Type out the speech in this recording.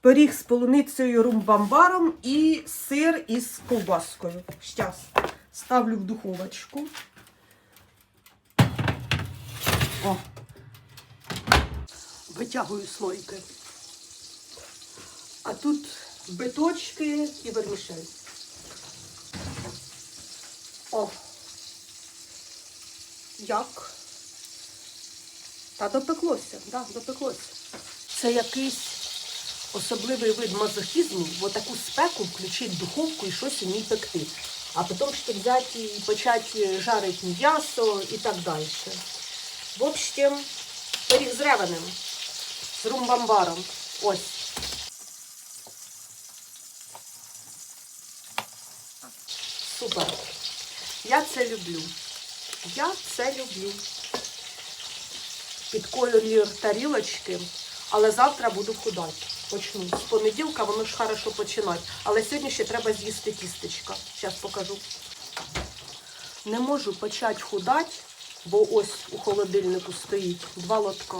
пиріг з полуницею румбамбаром і сир із ковбаскою. Щас ставлю в духовочку. О. Витягую слойки. А тут биточки і вермішель. О. Як? Та допеклося, да, допеклося. Це якийсь особливий вид мазохізму, в таку спеку включити духовку і щось у ній пекти. А потім ще взяти і почати жарити м'ясо і так далі. В общем, пиріг з ревенем, з румбамбаром. Ось. Супер. Я це люблю. Я це люблю. Під колір тарілочки, але завтра буду худати. Почну. З понеділка воно ж хорошо починати. Але сьогодні ще треба з'їсти тістечка. Зараз покажу. Не можу почати худати, бо ось у холодильнику стоїть два лотка.